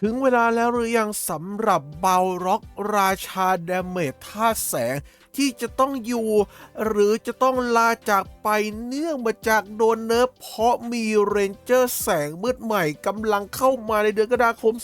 ถึงเวลาแล้วหรือยังสำหรับเบาร็อกราชาเดเมจท่าแสง ที่จะต้องอยู่ หรือจะต้องลาจากไปเนื่องมาจากโดนเนิร์ฟเพราะมีเรนเจอร์แสงมืดใหม่กำลังเข้ามาในเดือนกรกฎาคม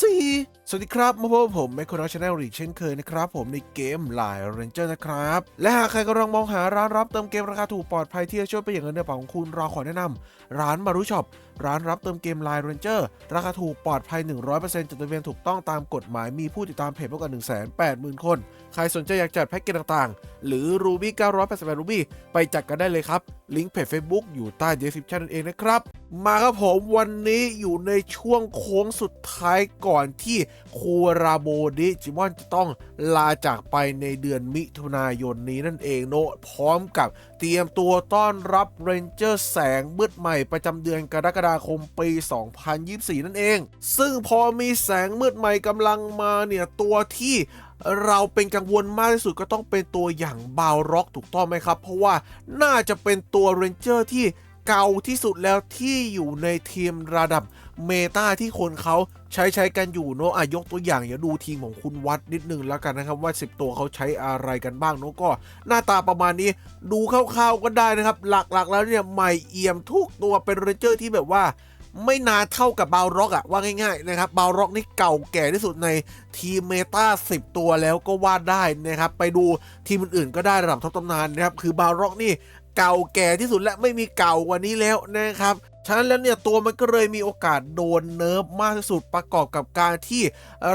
2024สวัสดีครับ มาพบกับผมแมคโครชาแนลอีกเช่นเคยนะครับ ผมในเกมลายเรนเจอร์นะครับ และหากใครกำลังมองหาร้านรับเติมเกมราคาถูกปลอดภัยที่จะช่วยประหยัดเงินในกระเป๋าของคุณเราขอแนะนำร้านมารุช็อปร้านรับเติมเกม Line Ranger ราคาถูกปลอดภัย 100%จดทะเบียนถูกต้องตามกฎหมายมีผู้ติดตามเพจมากกว่า 180,000 คน ใครสนใจอยากจัดแพ็กเกจต่างๆ หรือ Ruby 988 Ruby ไปจัดกันได้เลยครับ ลิงก์เพจ Facebook อยู่ใต้ description นั่นเองนะครับ มาครับผมวันนี้อยู่ในช่วงโค้งสุดท้ายก่อนที่คูราโบดิจิมอนจะต้องลาจากไปในเดือนมิถุนายนนี้นั่นเองโนะพร้อมกับเตรียมตัวต้อนรับเรนเจอร์แสงมืดใหม่ประจำเดือนกรกฎาคมปี 2024 นั่นเอง ซึ่งพอมีแสงมืดใหม่กำลังมาเนี่ยตัวที่ เราเป็นกังวลมากที่สุดก็ต้องเป็นตัวอย่างบาวร็อกถูกต้องไหมครับ เพราะว่าน่าจะเป็นตัวเรนเจอร์ที่เก่าที่สุดแล้วที่อยู่ในทีมระดับเมตาที่คนเขาใช้ใช้กันอยู่เนอะอะยกตัวอย่างอย่าดูทีมของคุณวัดนิดนึงแล้วกันนะครับ ว่า 10 ตัวเขาใช้อะไรกันบ้างเนอะก็ หน้าตาประมาณนี้ดูคร่าวๆก็ได้นะครับ หลักๆแล้วเนี่ยใหม่เอี่ยมทุกตัวเป็นเรนเจอร์ที่แบบว่า ไม่นานเท่ากับบาร็อกอะว่าง่ายๆนะครับบาร็อกนี่เก่าแก่ที่สุดในทีมเมตา10 ตัวแล้วก็ว่าได้นะครับ ไปดูทีมอื่นๆก็ได้ระดับท็อปตำนานนะครับ คือบาร็อกนี่เก่าแก่ที่สุดและไม่มีเก่ากว่านี้แล้วนะครับฉะนั้นแล้วเนี่ยตัวมันก็เลยมีโอกาสโดนเนิร์ฟมากที่สุดประกอบกับการที่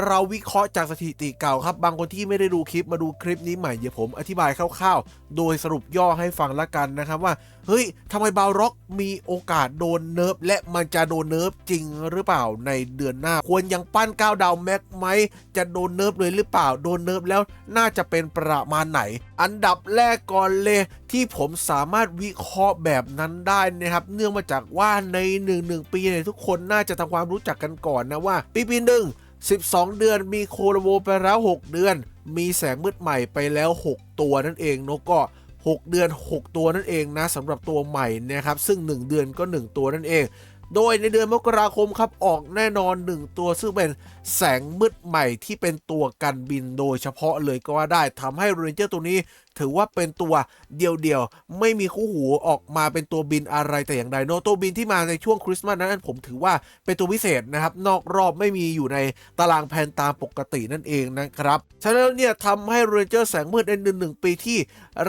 เราวิเคราะห์จากสถิติเก่าครับ บางคนที่ไม่ได้ดูคลิปมาดูคลิปนี้ใหม่เดี๋ยวผมอธิบายคร่าวๆ โดยสรุปย่อให้ฟังละกันนะครับว่า เฮ้ยทำไมบาวร็อกมีโอกาสโดนเนิร์ฟและมันจะโดนเนิร์ฟจริงหรือเปล่าในเดือนหน้า ควรยังปั้นก้าวดาวแม็กไหมจะโดนเนิร์ฟเลยหรือเปล่าโดนเนิร์ฟแล้วน่าจะเป็นประมาณไหน อันดับแรกก่อนเลยที่ผมสามารถวิเคราะห์แบบนั้นได้นะครับ เนื่องมาจากว่าใน1นงปีเนี่ยทุกคนน่าจะทำความรู้จักกันก่อนนะว่าปีปีหนึ่ง12 เดือนมีโคโลโวไปแล้ว 6 เดือน มีแสงมืดใหม่ไปแล้ว 6 ตัวนั่นเองเนอะก็ 6 เดือน 6 ตัวนั่นเองนะสำหรับตัวใหม่นะครับซึ่ง 1 เดือนก็ 1 ตัวนั่นเอง โดยในเดือนมกราคมครับออกแน่นอน 1 ตัวซึ่งเป็นแสงมืดใหม่ที่เป็นตัวกันบินโดยเฉพาะเลยก็ว่าได้ทำให้เรนเจอร์ตัวนี้ ถือว่าเป็นตัวเดียวๆ ไม่มีคู่หูออกมาเป็นตัวบินอะไรแต่อย่างใดโนตัวบินที่มาในช่วงคริสต์มาสนั้นผมถือว่าเป็นตัวพิเศษนะครับ นอกรอบไม่มีอยู่ในตารางแผนตามปกตินั่นเองนะครับฉะนั้นเนี่ยทำให้เรนเจอร์แสงมืดในหนึ่งปีที่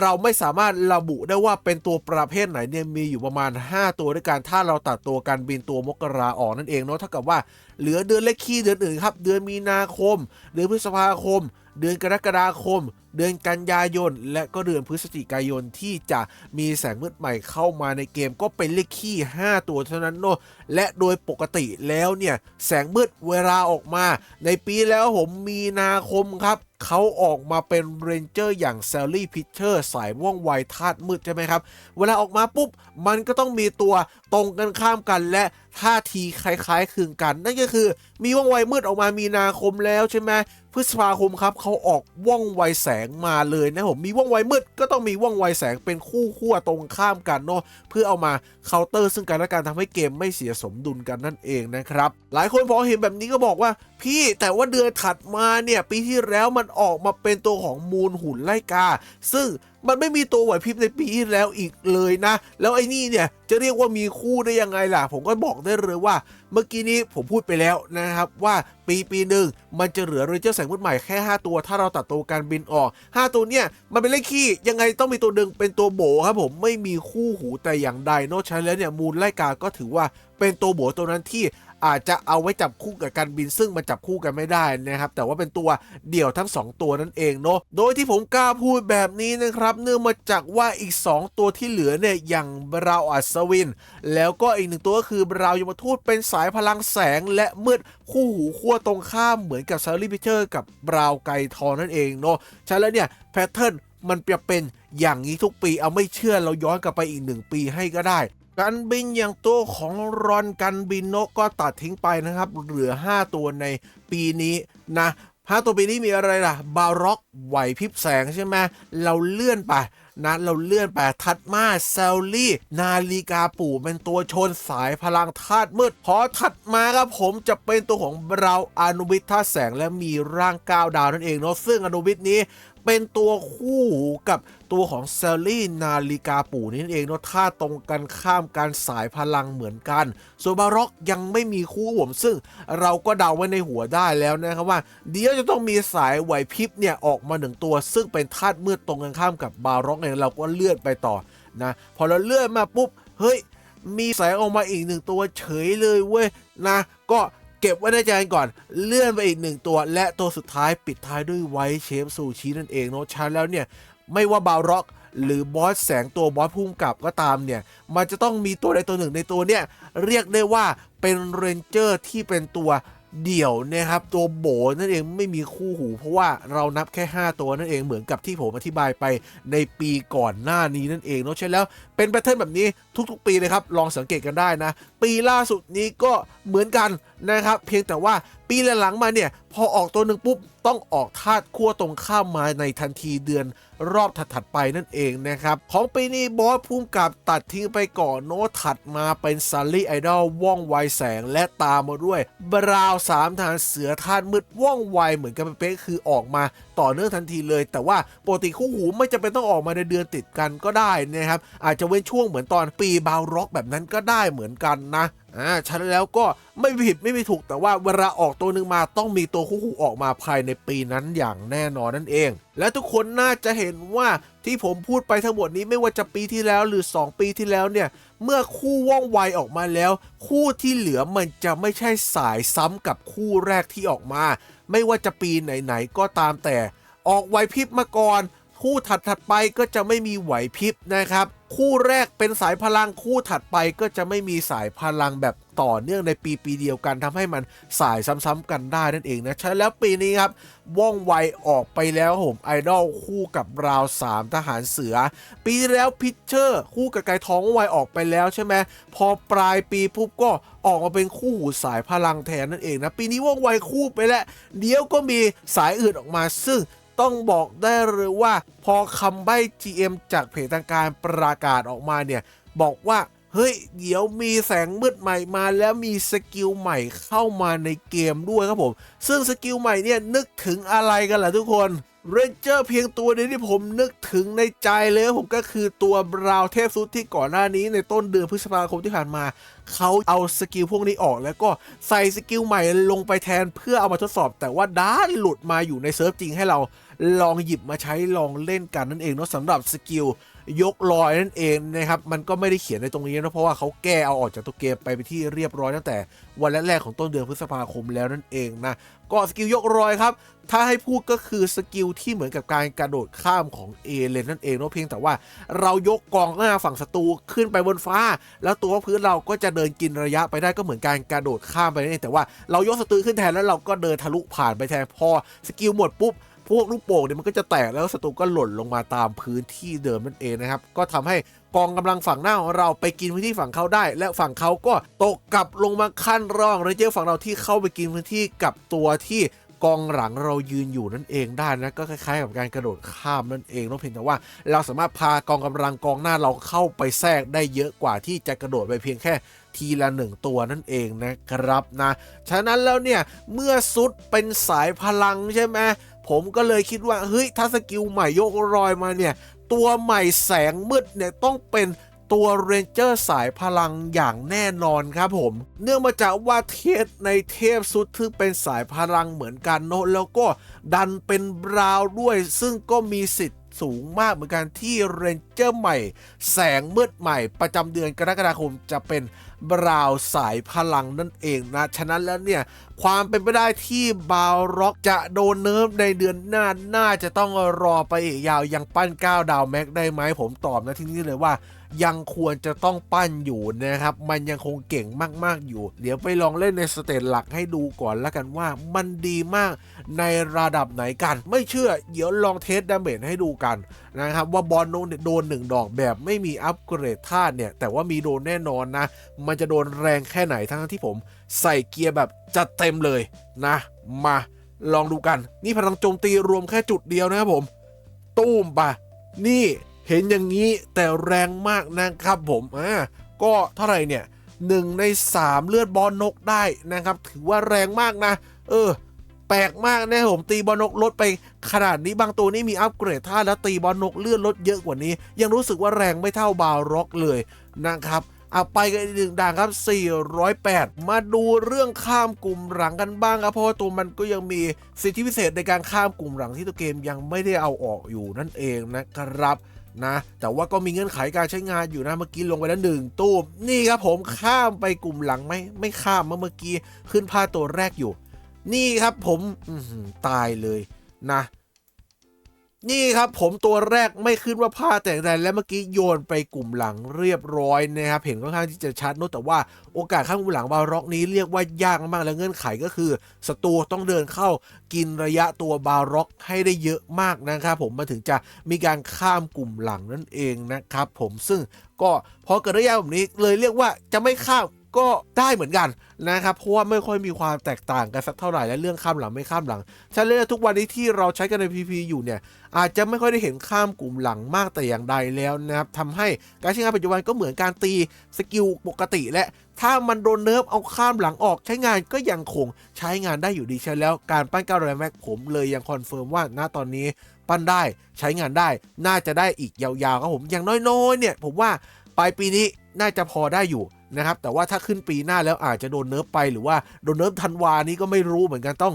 เราไม่สามารถระบุได้ว่าเป็นตัวประเภทไหนเนี่ยมีอยู่ประมาณ 5 ตัวด้วยกันถ้าเราตัดตัวการบินตัวมกราออกนั่นเองเนาะเท่ากับว่าเหลือเดือนเลขคี่เดือนอื่นครับ เดือนมีนาคม เดือนพฤษภาคม เดือนกรกฎาคม เดือนกันยายน และก็เดือนพฤศจิกายนที่จะมีแสงมืดใหม่เข้ามาในเกมก็เป็นเลขคี่5ตัวเท่านั้นเนอะและโดยปกติแล้วเนี่ย แสงมืดเวลาออกมา ในปีแล้วผมมีนาคมครับเขาออกมาเป็นเรนเจอร์อย่างแซลลี่พิชเชอร์สายว่องไวธาตุมืดใช่ไหมครับ เวลาออกมาปุ๊บ มันก็ต้องมีตัวตรงกันข้ามกันและท่าทีคล้ายๆคลึงกัน นั่นก็คือมีว่องไวมืดออกมามีนาคมแล้วใช่ไหม ฤษภาคมครับเขาออกว่องไวแสงมาเลยนะผมมีว่องไวมืดก็ต้องมีว่องไวแสงเป็นคู่ขั้วตรงข้ามกันเนาะเพื่อเอามาเคาน์เตอร์ซึ่งกันและกันทำให้เกมไม่เสียสมดุลกันนั่นเองนะครับ หลายคนพอเห็นแบบนี้ก็บอกว่า พี่แต่ว่าเดือนถัดมาเนี่ยปีที่แล้วมันออกมาเป็นตัวของมูลหุ่นไล่กา ซึ่งมันไม่มีตัวไหวพริบในปีที่แล้วอีกเลยนะ แล้วไอ้นี่เนี่ยจะเรียกว่ามีคู่ได้ยังไงล่ะ ผมก็บอกได้เลยว่า เมื่อกี้นี้ผมพูดไปแล้วนะครับว่าปีปีหนึ่งมันจะเหลือเรนเจอร์แสงมืดใหม่แค่ 5 ตัว ถ้าเราตัดตัวการบินออก 5 ตัวเนี่ยมันเป็นเลขขี้ยังไงต้องมีตัวหนึ่งเป็นตัวโบครับผมไม่มีคู่หูแต่อย่างใดนอกจากแล้วเนี่ยมูลไลกาก็ถือว่าเป็นตัวโบตัวนั้นที่ อาจจะเอาไว้จับคู่กับการบินซึ่งมันจับคู่กันไม่ได้นะครับ แต่ว่าเป็นตัวเดี่ยวทั้ง 2 ตัวนั่นเองเนาะโดยที่ผมกล้าพูดแบบนี้นะครับ เนื่องมาจากว่าอีก 2 ตัวที่เหลือเนี่ยอย่างบราวอัศวิน แล้วก็อีกหนึ่งตัวก็คือบราวยมทูตเป็นสายพลังแสงและมืดคู่หูขั้วตรงข้ามเหมือนกับซารีพิเชอร์กับบราวไกทองนั่นเองเนาะฉะนั้นแล้วเนี่ยแพทเทิร์นมันจะเป็นอย่างนี้ทุกปีเอาไม่เชื่อเราย้อนกลับไปอีกหนึ่งปีให้ก็ได้ การบินอย่างตัวของรอนกันบินนกก็ตัดทิ้งไปนะครับ เหลือ 5 ตัวในปีนี้นะห้าตัวปีนี้มีอะไรล่ะ บาร็อกไหวพริบแสงใช่ไหมเราเลื่อนไปนะเราเลื่อนไปถัดมาเซลลี่ นาฬิกาปู่เป็นตัวชนสายพลังธาตุมืด พอถัดมาครับผมจะเป็นตัวของบราอนุวิทธาแสงและมีร่างก้าวดาวนั่นเองเนาะซึ่งอนุวิทนี้ เป็นตัวคู่กับตัวของเซลลี่นาฬิกาปู่นี่นเองเนาะถ้าตรงกันข้ามการสายพลังเหมือนกัน ส่วนบาร็อกยังไม่มีคู่ผมซึ่งเราก็เดาไว้ในหัวได้แล้วนะครับว่า เดี๋ยวจะต้องมีสายไหวพริบเนี่ยออกมาหนึ่งตัว ซึ่งเป็นธาตุมืดตรงกันข้ามกับบาร็อกเนี่ยเราก็เลื่อนไปต่อนะพอเราเลื่อนมาปุ๊บเฮ้ยมีแสงออกมาอีกหนึ่งตัวเฉยเลยเว้ยนะ ก็ เก็บไว้ในใจก่อนเลื่อนไปอีกหนึ่งตัว และตัวสุดท้ายปิดท้ายด้วยไวท์เชฟซูชินั่นเองเนาะชันแล้วเนี่ย ไม่ว่าบาร็อกหรือบอสแสงตัวบอสพุ่มกับก็ตามเนี่ย มันจะต้องมีตัวใดตัวหนึ่งในตัวเนี่ย เรียกได้ว่าเป็นเรนเจอร์ที่เป็นตัว เดี่ยวนะครับตัวโบนั่นเองไม่มีคู่หู เพราะว่าเรานับแค่ 5 ตัวนั่นเองเหมือนกับที่ผมอธิบายไปในปีก่อนหน้านี้นั่นเองเนาะใช่แล้วเป็นแพทเทิร์นแบบนี้ทุกๆ ปีเลยครับลองสังเกตกันได้นะ ปีล่าสุดนี้ก็เหมือนกันนะครับ เพียงแต่ว่า ปีหลังๆมาเนี่ย พอออกตัวหนึ่งปุ๊บ ต้องออกธาตุขั้วตรงข้ามมาในทันทีเดือนรอบถัดๆไปนั่นเองนะครับ ของปีนี้บอสพุ่มกับตัดทิ้งไปก่อนโน้ถัดมาเป็นซัลลี่ไอดอลว่องไวแสงและตามมาด้วย บราวน์สามทารเสือธาตุมืดว่องไวเหมือนกันเป๊ะคือออกมาต่อเนื่องทันทีเลย แต่ว่าปกติคู่หูไม่จำเป็นต้องออกมาในเดือนติดกันก็ได้นะครับอาจจะเว้นช่วงเหมือนตอนปีบาวร็อกแบบนั้นก็ได้เหมือนกันนะ อ่าฉะนั้นแล้วก็ไม่ผิดไม่มีถูกแต่ว่าเวลาออกตัวหนึ่งมาต้องมีตัวคู่หูออกมาภายในปีนั้นอย่างแน่นอนนั่นเอง และทุกคนน่าจะเห็นว่าที่ผมพูดไปทั้งหมดนี้ไม่ว่าจะปีที่แล้วหรือ 2 ปีที่แล้วเนี่ย เมื่อคู่ว่องไวออกมาแล้ว คู่ที่เหลือมันจะไม่ใช่สายซ้ำกับคู่แรกที่ออกมา ไม่ว่าจะปีไหนๆก็ตามแต่ ออกไวพริบมาก่อน คู่ถัดถัดๆไปก็จะไม่มีไหวพริบนะครับ คู่แรกเป็นสายพลังคู่ถัดไปก็จะไม่มีสายพลังแบบต่อเนื่องในปีปีเดียวกันทำให้มันสายซ้ำๆกันได้นั่นเองนะใช่แล้วปีนี้ครับว่องไวออกไปแล้วผมไอดอลคู่กับราวสามทหารเสือ ปีที่แล้วพิชเชอร์คู่กับไก่ทองว่องไวออกไปแล้วใช่ไหมพอปลายปีปุ๊บก็ออกมาเป็นคู่หูสายพลังแทนนั่นเองนะปีนี้ว่องไวคู่ไปแล้วเดี๋ยวก็มีสายอื่นออกมาซึ่ง ต้องบอกได้เลยว่า พอคำใบ้ GM จากเพจทางการประกาศออกมาเนี่ย บอกว่าเฮ้ย เดี๋ยวมีแสงมืดใหม่มาแล้วมีสกิลใหม่เข้ามาในเกมด้วยครับผม ซึ่งสกิลใหม่เนี่ยนึกถึงอะไรกันล่ะทุกคนเรนเจอร์เพียงตัวเดียวที่ผมนึกถึงในใจเลยผมก็คือตัวบราว์เทพซุดที่ก่อนหน้านี้ในต้นเดือนพฤษภาคมที่ผ่านมา เขาเอาสกิลพวกนี้ออกแล้วก็ใส่สกิลใหม่ลงไปแทนเพื่อเอามาทดสอบ แต่ว่าด้านหลุดมาอยู่ในเซิร์ฟจริงให้เรา ลองหยิบมาใช้ลองเล่นกันนั่นเองเนาะสำหรับสกิลยกลอยนั่นเองนะครับมันก็ไม่ได้เขียนในตรงนี้นะเพราะว่าเขาแก้เอาออกจากตัวเกมไปไปที่เรียบร้อยตั้งแต่วันแรกๆของต้นเดือนพฤษภาคมแล้วนั่นเองนะก็สกิลยกลอยครับถ้าให้พูดก็คือสกิลที่เหมือนกับการกระโดดข้ามของเอเลนนั่นเองเนาะเพียงแต่ว่าเรายกกองหน้าฝั่งศัตรูขึ้นไปบนฟ้า แล้วตัวพื้นเราก็จะเดินกินระยะไปได้ก็เหมือนการกระโดดข้ามไปนั่นเองแต่ว่าเรายกศัตรูขึ้นแทนแล้วเราก็เดินทะลุผ่านไปแทนพอสกิลหมดปุ๊บ พวกลูกโป่งเนี่ยมันก็จะแตกแล้วศัตรูก็หล่นลงมาตามพื้นที่เดิมนั่นเองนะครับ ก็ทำให้กองกำลังฝั่งหน้าของเราไปกินพื้นที่ฝั่งเขาได้ และฝั่งเขาก็ตกกลับลงมาขั้นร่องเรเจอร์ฝั่งเราที่เข้าไปกินพื้นที่กับตัวที่กองหลังเรายืนอยู่นั่นเองได้นะก็คล้ายๆกับการกระโดดข้ามนั่นเองเนอะเพียงแต่ว่า เราสามารถพากองกำลังกองหน้าเราเข้าไปแทรกได้เยอะกว่าที่จะกระโดดไปเพียงแค่ทีละหนึ่งตัวนั่นเองนะครับนะ ฉะนั้นแล้วเนี่ย เมื่อซุดเป็นสายพลังใช่ไหม ผมก็เลยคิดว่าเฮ้ยถ้าสกิลใหม่ยกรอยมาเนี่ย ตัวใหม่แสงมืดเนี่ยต้องเป็นตัวเรนเจอร์สายพลังอย่างแน่นอนครับผม เนื่องมาจากว่าเทสในเทพสุดที่เป็นสายพลังเหมือนกันโนแล้วก็ดันเป็นบราวด้วย ซึ่งก็มีสิทธิ สูงมากเหมือนกันที่เรนเจอร์ใหม่ แสงมืดใหม่ ประจำเดือนกรกฎาคมจะเป็นบราวน์สายพลังนั่นเองนะ ฉะนั้นแล้วเนี่ย ความเป็นไปได้ที่บาวร็อกจะโดนเนิร์ฟในเดือนหน้าน่าจะต้องรอไปอีกยาวยังปั้น9ดาวแม็กได้ไหมผมตอบนะที่นี่เลยว่า ยังควรจะต้องปั้นอยู่นะครับ มันยังคงเก่งมากๆอยู่ เดี๋ยวไปลองเล่นในสเตจหลักให้ดูก่อนแล้วกันว่ามันดีมากในระดับไหนกัน ไม่เชื่อ เดี๋ยวลองเทสดาเมจให้ดูกันนะครับ ว่าบอลโดนโดนหนึ่งดอกแบบไม่มีอัปเกรดธาตุเนี่ย แต่ว่ามีโดนแน่นอนนะ มันจะโดนแรงแค่ไหนทั้งที่ผม ใส่เกียร์แบบจัดเต็มเลยนะ มาลองดูกัน นี่พลังโจมตีรวมแค่จุดเดียวนะครับผม ตู้มปะนี่ เห็นอย่างนี้แต่แรงมากนะครับผมอ่าก็เท่าไหร่เนี่ยหนึ่งใน 3 เลือดบอลนกได้นะครับ ถือว่าแรงมากนะ เออ แปลกมากนะผมตีบอลนกลดไปขนาดนี้บางตัวนี่มีอัปเกรดท่าแล้วตีบอลนกเลือนลดเยอะกว่านี้ ยังรู้สึกว่าแรงไม่เท่าบาร็อกเลยนะครับเอาไปกันอีกหนึ่งด่านครับ 408 มาดูเรื่องข้ามกลุ่มหลังกันบ้างครับ เพราะว่าตัวมันก็ยังมีสิทธิพิเศษในการข้ามกลุ่มหลังที่ตัวเกมยังไม่ได้เอาออกอยู่นั่นเองนะครับ นะ แต่ว่าก็มีเงื่อนไขการใช้งานอยู่นะเมื่อกี้ลงไปแล้วหนึ่งตู้นี่ครับผมข้ามไปกลุ่มหลังไหมไม่ข้ามเมื่อเมื่อกี้ขึ้นผ้าตัวแรกอยู่ นี่ครับผมตายเลยนะ นี่ครับผมตัวแรกไม่ขึ้นว่าผ้าแต่งใดและเมื่อกี้โยนไปกลุ่มหลังเรียบร้อยนะครับ เห็นค่อนข้างที่จะชัดนอะแต่ว่าโอกาสข้ามกลุ่มหลังบาร็อกนี้เรียกว่ายากมากและเงื่อนไขก็คือศัตรูต้องเดินเข้ากินระยะตัวบาร็อกให้ได้เยอะมากนะครับผมมันถึงจะมีการข้ามกลุ่มหลังนั่นเองนะครับผมซึ่งก็พอเกิดระยะแบบนี้เลยเรียกว่าจะไม่ข้าม ก็ได้เหมือนกันนะครับเพราะว่าไม่ค่อยมีความแตกต่างกันสักเท่าไหร่และเรื่องข้ามหลังไม่ข้ามหลังฉะนั้นแล้วทุกวันนี้ที่เราใช้กันใน PP อยู่เนี่ยอาจจะไม่ค่อยได้เห็นข้ามกลุ่มหลังมากแต่อย่างใดแล้วนะครับทำให้การใช้งานปัจจุบันก็เหมือนการตีสกิลปกติและถ้ามันโดนเนิร์ฟเอาข้ามหลังออกใช้งานก็ยังคงใช้งานได้อยู่ดีใช่แล้วการปั้นก้าวแรมแม็กผมเลยยังคอนเฟิร์มว่าณตอนนี้ปั้นได้ใช้งานได้น่าจะได้อีกยาวๆครับผมอย่างน้อยๆเนี่ยผมว่าปลายปีนี้น่าจะพอได้อยู่ นะครับแต่ว่าถ้าขึ้นปีหน้าแล้วอาจจะโดนเนิร์ฟไปหรือว่าโดนเนิร์ฟธันวานี้ก็ไม่รู้เหมือนกันต้อง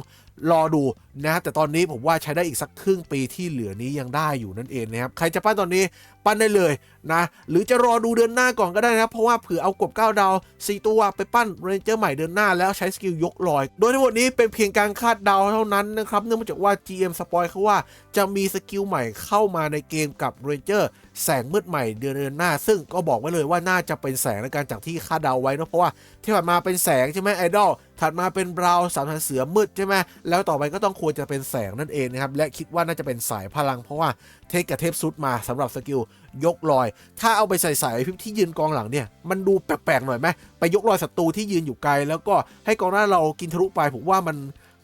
รอดูนะครับแต่ตอนนี้ผมว่าใช้ได้อีกสักครึ่งปีที่เหลือนี้ยังได้อยู่นั่นเองนะครับใครจะปั้นตอนนี้ปั้นได้เลยนะ หรือจะรอดูเดือนหน้าก่อนก็ได้นะครับ เพราะว่าเผื่อเอากบ9ดาว4ตัวไปปั้นเรนเจอร์ใหม่เดือนหน้าแล้วใช้สกิลยกลอย โดยทั้งหมดนี้เป็นเพียงการคาดเดาเท่านั้นนะครับเนื่องจากว่า GM สปอยเขาว่าจะมีสกิลใหม่เข้ามาในเกมกับเรนเจอร์แสงมืดใหม่เดือนเดือนหน้า ซึ่งก็บอกไว้เลยว่าน่าจะเป็นแสงในการจากที่คาดเดาไว้นะเพราะว่าที่ผ่านมาเป็นแสงใช่ไหมไอดอล ถัดมาเป็นบราวสามทันเสือมืดใช่ไหมแล้วต่อไปก็ต้องควรจะเป็นแสงนั่นเองนะครับ และคิดว่าน่าจะเป็นสายพลัง เพราะว่าเทคกับเทปซุดมาสำหรับสกิลยกลอย ถ้าเอาไปใส่สายพิบที่ยืนกองหลังเนี่ย มันดูแปลกๆหน่อยไหมไปยกลอยศัตรูที่ยืนอยู่ไกล แล้วก็ให้กองหน้าเรากินทะลุไปผมว่ามัน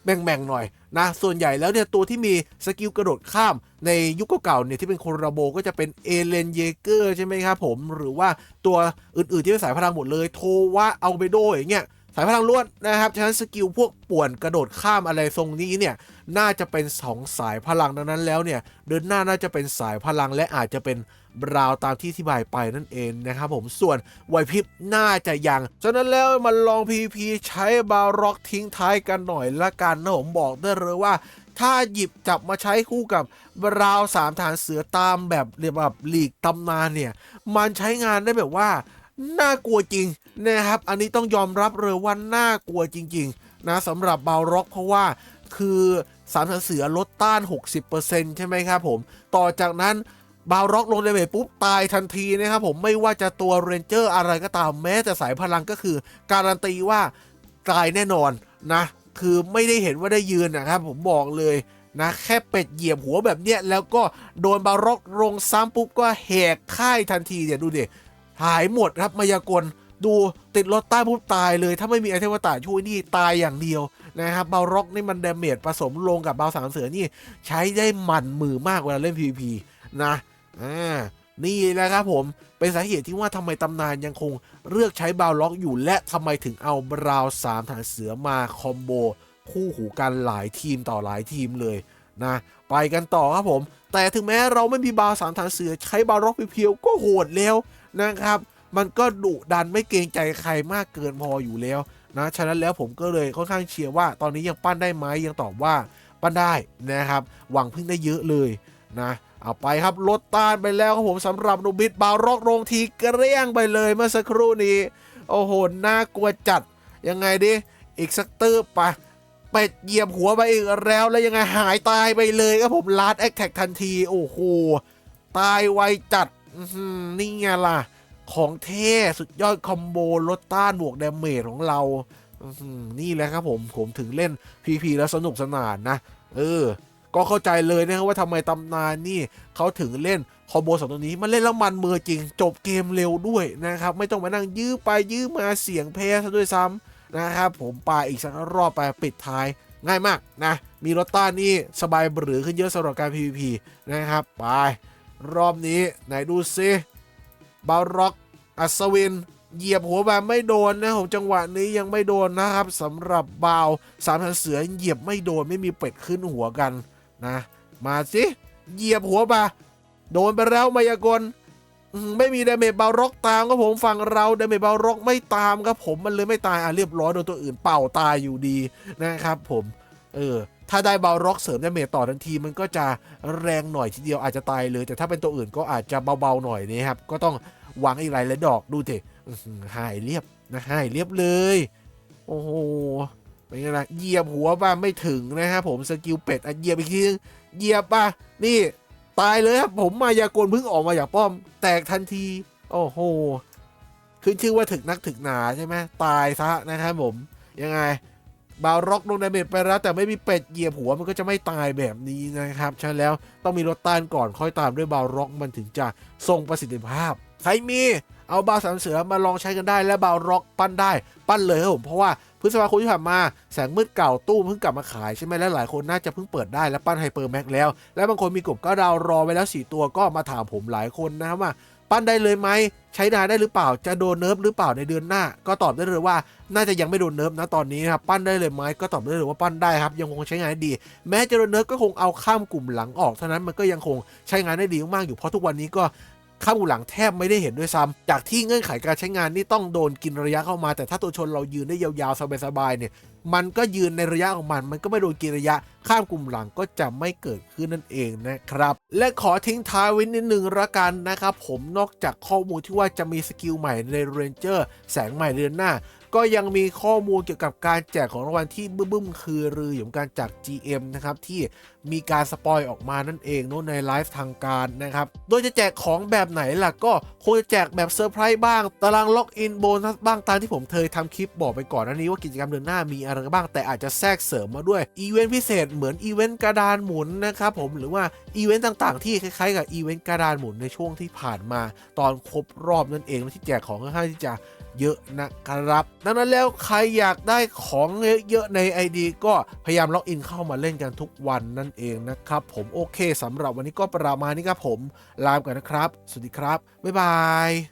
แบ่งๆหน่อยนะ ส่วนใหญ่แล้วเนี่ยตัวที่มีสกิลกระโดดข้ามในยุคเก่าๆเนี่ยที่เป็นคนระโบก็จะเป็นเอเลนเยเกอร์ใช่ไหมครับผม หรือว่าตัวอื่นๆที่เป็นสายพลังหมดเลย โทวะเอาเบโดอย่างเงี้ย สายพลังล้วนนะครับฉะนั้นสกิลพวกป่วนกระโดดข้ามอะไรทรงนี้เนี่ยน่าจะเป็น2สายพลังดังนั้นแล้วเนี่ยเดินหน้าน่าจะเป็นสายพลังและอาจจะเป็นบราวตามที่ที่บายไปนั่นเองนะครับผมส่วนไวพริบน่าจะยังฉะนั้นแล้วมาลอง PVP ใช้บาร็อกทิ้งท้ายกันหน่อยละกันนะผมบอกได้เลยว่าถ้าหยิบจับมาใช้คู่กับบราวสามฐานเสือตามแบบเรียกแบบลีกตำนานเนี่ยมันใช้งานได้แบบว่า น่ากลัวจริงนะครับ อันนี้ต้องยอมรับเลยว่าน่ากลัวจริง ๆ นะสำหรับบาวร็อกเพราะว่าคือสามสันเสือลดต้าน 60%ใช่ไหมครับผม ต่อจากนั้นบาวร็อกลงเลเวลปุ๊บ ตายทันทีนะครับผมไม่ว่าจะตัวเรนเจอร์อะไรก็ตามแม้แต่สายพลังก็คือ การันตีว่าตายแน่นอนนะ คือไม่ได้เห็นว่าได้ยืนนะครับผมบอกเลยนะแค่เป็ดเหยียบหัวแบบเนี้ยแล้วก็โดนบาร็อกลงซ้ำปุ๊บก็แหกค่ายทันทีเนี่ยดูดิ หายหมดครับมายากลดูติดรถใต้ปุ๊บตายเลยถ้าไม่มีไอเทมวตาช่วยนี่ตายอย่างเดียวนะครับเบาร็อกนี่มันเดเมจผสมลงกับเบาสามเสือนี่ใช้ได้มันมือมากเวลาเล่น PVP นะอ่านี่แหละครับผมเป็นสาเหตุที่ว่าทำไมตำนานยังคงเลือกใช้บาวล็อกอยู่และทำไมถึงเอาบราวสามฐานเสือมาคอมโบคู่หูกันหลายทีมต่อหลายทีมเลยนะไปกันต่อครับผม แต่ถึงแม้เราไม่มีบาวสามฐานเสือใช้บาวล็อกเพียวๆก็โหดแล้ว นะครับ มันก็ดุดันไม่เกรงใจใครมากเกินพออยู่แล้วนะฉะนั้นแล้วผมก็เลยค่อนข้างเชียร์ว่า ตอนนี้ยังปั้นได้ไหมยังตอบว่าปั้นได้นะครับ หวังพึ่งได้เยอะเลยนะเอาไปครับลดต้านไปแล้วครับผมสำหรับนูบิดบาวร็อกโรงทีเกลี้ยงไปเลยเมื่อสักครู่นี้ โอ้โหน่ากลัวจัดยังไงดิอีกสักติบไปเป็ดเหยียบหัวไปอีกแล้วแล้วยังไงหายตายไปเลยครับผมลาดแอคแท็กทันที โอ้โหตายไวจัด นี่ไงล่ะ ของเท่สุดยอดคอมโบลดต้านบวกดาเมจของเรานี่แหละครับผมผมถึงเล่น PP แล้วสนุกสนานนะ เออ ก็เข้าใจเลยนะครับว่าทำไมตำนานนี่เขาถึงเล่นคอมโบสองตัวนี้มันเล่นแล้วมันมือจริง จบเกมเร็วด้วยนะครับ ไม่ต้องมานั่งยื้อไปยื้อมาเสียงแพ้ซะด้วยซ้ำนะครับผมปาอีกสักรอบไปปิดท้ายง่ายมากนะ มีรถต้านนี่สบายหรือขึ้นเยอะสำหรับการ PVP นะครับ ไป รอบนี้ไหนดูซิบาร็อกอัศวิน เหยียบหัวบาไม่โดนนะผมจังหวะนี้ยังไม่โดนนะครับสำหรับบาวสามพันเสือเหยียบไม่โดนไม่มีเป็ดขึ้นหัวกันนะ มาสิเหยียบหัวบาโดนไปแล้วมายากลไม่มีดาเมจบาร็อกตามครับผมฝั่งเราดาเมจบาร็อกไม่ตามครับผมมันเลยไม่ตายอะเรียบร้อยโดนตัวอื่นเป่าตายอยู่ดีนะครับผม เออ ถ้าได้บาร็อกเสริมดาเมจต่อทันทีมันก็จะแรงหน่อยทีเดียวอาจจะตายเลย แต่ถ้าเป็นตัวอื่นก็อาจจะเบาๆหน่อยนะครับ ก็ต้องวางอีกหลายและดอกดูเถอื้อหือหายเรียบนะหายเรียบเลย โอ้โหเป็นไงล่ะเหยียบหัวป่ะไม่ถึงนะครับผมสกิลเป็ดอะเหยียบอีกทีนึงเหยียบป่ะนี่ตายเลยครับผมมายากลเพิ่งออกมาจากป้อม แตกทันที โอ้โหขึ้นชื่อว่าถึกนักถึกหนาใช่ไหมตายซะนะครับผมยังไง บาร็อกลงดาเมจไปแล้ว แต่ไม่มีเป็ดเหยียบหัวมันก็จะไม่ตายแบบนี้นะครับใช่แล้วต้องมีรถต้านก่อนค่อยตามด้วยบาร็อกมันถึงจะทรงประสิทธิภาพ ใครมีเอาบาสามเสือมาลองใช้กันได้และบาร็อกปั้นได้ ปั้นเลยครับผมเพราะว่าพฤษภาคมที่ผ่านมาแสงมืดเก่าตู้เพิ่งกลับมาขายใช่ไหมและหลายคนน่าจะเพิ่งเปิดได้และปั้นไฮเปอร์แม็กแล้ว และบางคนมีกบก็ดาวรอไว้แล้ว 4 ตัวก็มาถามผมหลายคนนะครับว่า ปั้นได้เลยไหมใช้นานได้หรือเปล่าจะโดนเนิร์ฟหรือเปล่าในเดือนหน้า ก็ตอบได้เลยว่า น่าจะยังไม่โดนเนิร์ฟนะตอนนี้นะครับปั้นได้เลยไหมก็ตอบได้เลยว่าปั้นได้ครับยังคงใช้งานได้ดี แม้จะโดนเนิร์ฟก็คงเอาข้ามกลุ่มหลังออกเท่านั้นมันก็ยังคงใช้งานได้ดีมากๆอยู่เพราะทุกวันนี้ก็ ข้ามกุหลังแทบไม่ได้เห็นด้วยซ้ำจากที่เงื่อนไขการใช้งานนี่ต้องโดนกินระยะเข้ามา แต่ถ้าตัวชนเรายืนได้ยาวๆสบายๆเนี่ยมันก็ยืนในระยะของมัน มันก็ไม่โดนกินระยะ ข้ามกลุ่มหลังก็จะไม่เกิดขึ้นนั่นเองนะครับ และขอทิ้งท้ายไว้นิดนึงละกันนะครับ ผมนอกจากข้อมูลที่ว่าจะมีสกิลใหม่ในเรนเจอร์แสงใหม่เดือนหน้า ก็ยังมีข้อมูลเกี่ยวกับการแจกของรางวัลที่บึ้มๆคือรืออยู่เหมือนกันจาก GM นะครับที่มีการสปอยออกมานั่นเองเนอะในไลฟ์ทางการนะครับ โดยจะแจกของแบบไหนล่ะ ก็คงจะแจกแบบเซอร์ไพรส์บ้าง ตารางล็อกอินโบนัสบ้างตามที่ผมเคยทำคลิปบอกไปก่อนหน้านี้ว่ากิจกรรมเดือนหน้ามีอะไรบ้างแต่อาจจะแทรกเสริมมาด้วยอีเวนต์พิเศษเหมือนอีเวนต์กระดานหมุนนะครับผมหรือว่าอีเวนต์ต่างๆ ที่คล้ายๆ กับอีเวนต์กระดานหมุนในช่วงที่ผ่านมา ตอนครบรอบนั่นเองที่แจกของค่อนข้างที่จะ เยอะนะครับ ดังนั้นแล้วใครอยากได้ของเยอะๆใน ID ก็พยายามล็อกอินเข้ามาเล่นกันทุกวันนั่นเองนะครับผมโอเคสำหรับวันนี้ก็ประมาณนี้ครับผมลาไปก่อนนะครับ สวัสดีครับ บ๊ายบาย